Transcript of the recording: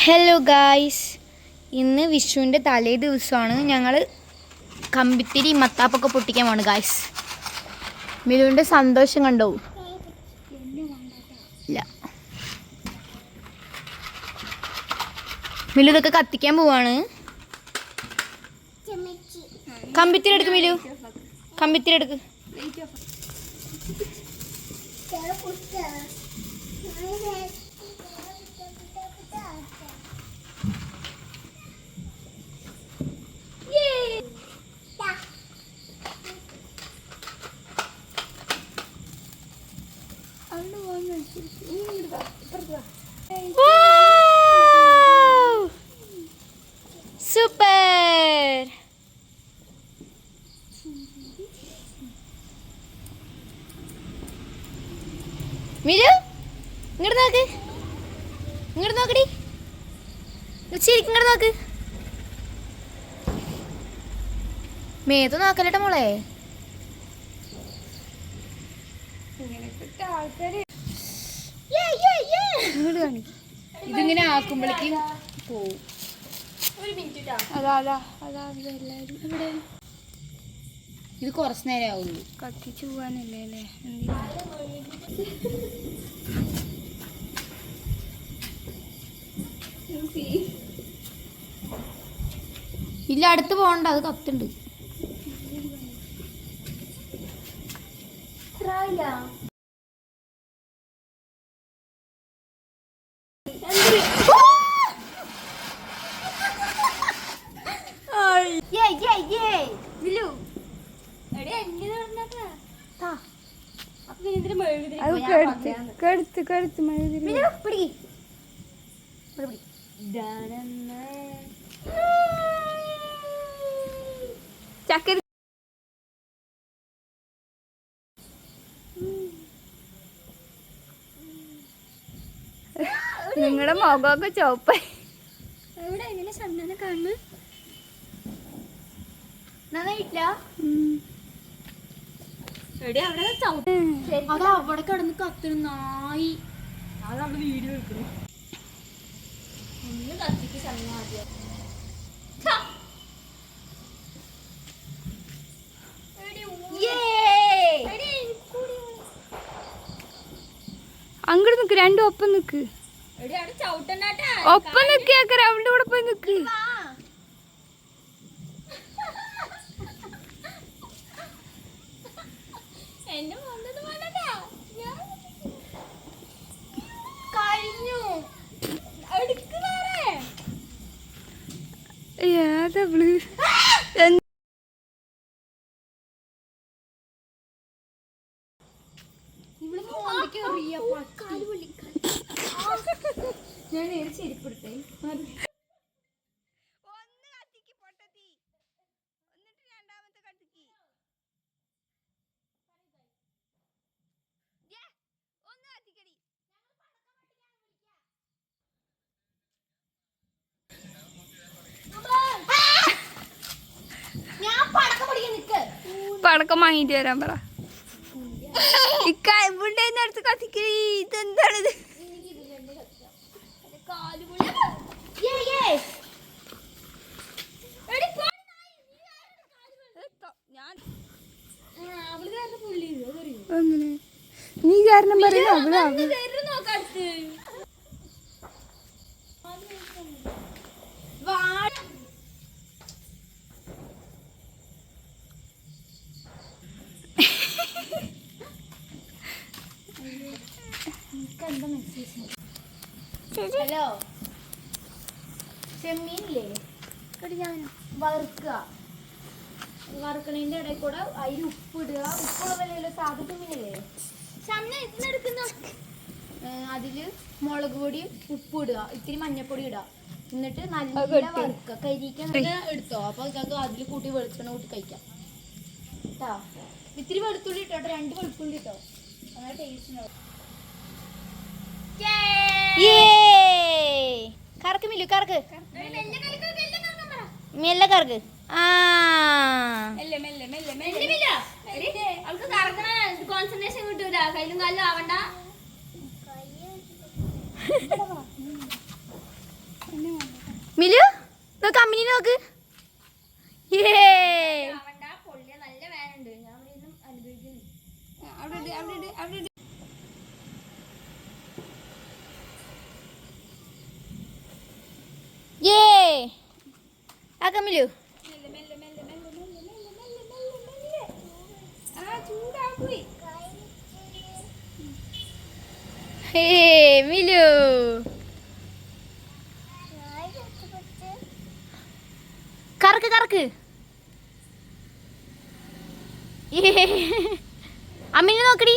Hello guys ഇന്ന് വിഷുവിന്റെ തലേ ദിവസമാണ്. ഞങ്ങൾ കമ്പിത്തിരി മത്താപ്പൊക്കെ പൊട്ടിക്കാൻ പോണ് ഗായ്സ് മിലുവിന്റെ സന്തോഷം കണ്ടോ? ഇല്ല. മിലു ഇതൊക്കെ കത്തിക്കാൻ പോവാണ്. കമ്പിത്തിരി എടുക്ക് മിലു. കമ്പിത്തിരി എടുക്ക്. സൂപ്പർ മിലു ഇങ്ങോട്ട് നോക്ക്. ഇങ്ങോട്ട് നോക്കടി. ശരിക്കും ഇങ്ങോട്ട് നോക്ക്. മേത്ത് നോക്കലട്ടെ മോളെ. ഇതിങ്ങനെ ആക്കുമ്പോഴേക്കും പോവും. അതാ അതാ അതാ എല്ലാവരും ഇവിടെ ഇത് കുറച്ച് നേരം ആവുള്ളൂ. കത്തിച്ചു പോവാനല്ലേ അല്ലേ? എന്തിനാ? ഇല്ല അടുത്ത് പോകണ്ട അത് കത്തുണ്ട്. അത് കെടുത്ത് കെടുത്ത് കെടുത്ത് മഴ ചക്കര നിങ്ങളുടെ മുഖമൊക്കെ ചോപ്പ എവിടെ? എങ്ങനെ ചന്ദന കാണുന്നു? നന്നായിട്ടില്ല അത് അവിടെ കിടന്ന് കത്തിരുന്നായി നായി. വീഡിയോ എടുക്കുന്നു അങ്ങോട്ട് നിക്ക് രണ്ടും ഒപ്പം നിക്ക്. ഒപ്പം നിക്ക് അവളുടെ കൂടെ പോയി നിക്ക്. ഏതവൾ ഞാൻ ചെരിപ്പെടുത്തേ ഞാൻ പടക്കം പഠിക്കാൻ നിക്ക് പടക്കം വാങ്ങിട്ട് വരാൻ പറ ഇവിടെ അടുത്ത് കത്തിക്ക് ഇതെന്താണിത് നീ കാരണം പറയുന്നു അവൾ അവൾ ഹലോ. ചെമ്മീനില്ലേ? വറുക്കുക. വറുക്കണേന്റെ ഇടയിൽ കൂടെ അതിൽ ഉപ്പിടുക. ഉപ്പുള്ള വിലയില്ല സാധു ചെമ്മീനില്ലേ? അതിൽ മുളക് പൊടി ഉപ്പിടുക. ഇത്തിരി മഞ്ഞപ്പൊടി ഇടുക. എന്നിട്ട് നല്ല വറുക്ക കരിക്ക എടുത്തോ. അപ്പൊ ഇതൊക്കെ അതിൽ കൂട്ടി വെളിച്ചെണ്ണ കൂട്ടി കഴിക്കാം. കേട്ടോ ഇത്തിരി വെളുത്തുള്ളി ഇട്ടോ. രണ്ട് വെളുത്തുള്ളി ഇട്ടോ. അങ്ങനെ ടേസ്റ്റ് ഉണ്ടാവും. കറക്ക് മില്ലു കറക്ക്. മെല്ലെ. കറക്ക് ആ. കോൺസെൻട്രേഷൻ കിട്ടൂല. കയ്യിലും കാലിലും ആവണ്ട. മിലു നോക്ക് അമ്മിനി നോക്ക്. ഏ ആ കമ്മിലു ആ ചൂടായി ഹേ മിലു കറക്ക് കറക്ക്. അമ്മിനെ നോക്കടി.